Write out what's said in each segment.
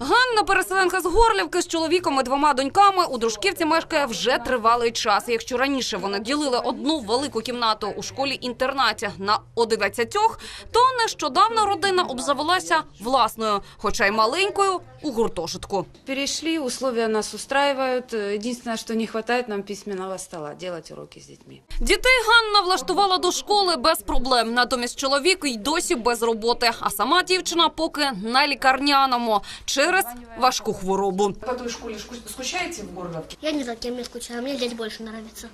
Ганна, переселенка з Горлівки з чоловіком і двома доньками у дружківці мешкає вже тривалий час. Якщо раніше вони ділили одну велику кімнату у школі-інтернаті на 11, то нещодавно родина обзавелася власною, хоча й маленькою, у гуртожитку. Перешли, условия нас устраивают. Единственное, что не хватает нам письменного стола, делать уроки с детьми. Дітей Ганна влаштувала до школи без проблем. Натомість чоловік й досі без роботи. А сама дівчина поки на лікарняному через важку хворобу. По той школе шку- скучаете в Горловке? Я ни за кем не скучаю, мне здесь больше нравится.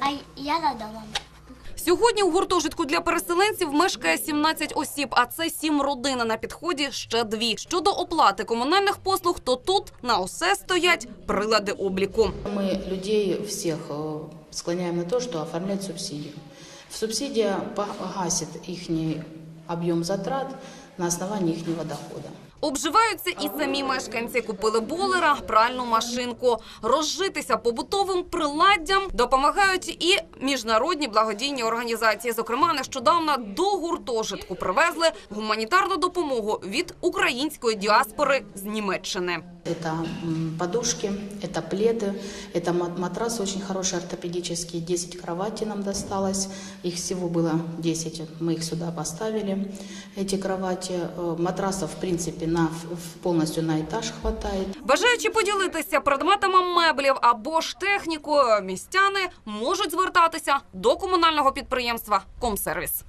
А я за домом. Сьогодні у гуртожитку для переселенців мешкає 17 осіб, а це сім родин. а На підході ще дві. Щодо оплати комунальних послуг, то тут на усе стоять прилади обліку. Мы людей всех э, склоняем на то, что оформлять субсидию. Субсидия погасит их объем затрат на основании их дохода. Обживаються і самі мешканці. Купили болера, пральну машинку. Розжитися побутовим приладдям допомагають і міжнародні благодійні організації. Зокрема, нещодавно до гуртожитку привезли гуманітарну допомогу від української діаспори з Німеччини. Это м, подушки, это пледы, это ма- матрасы очень хорошие ортопедические, 10 кроватей нам досталось, их всего было 10, мы их сюда поставили, эти кровати. Э, Матрасов, в принципе, на, повністю полностью на этаж хватает. Бажаючи поділитися предметами меблів або ж технікою, містяни можуть звертатися до комунального підприємства «Комсервіс».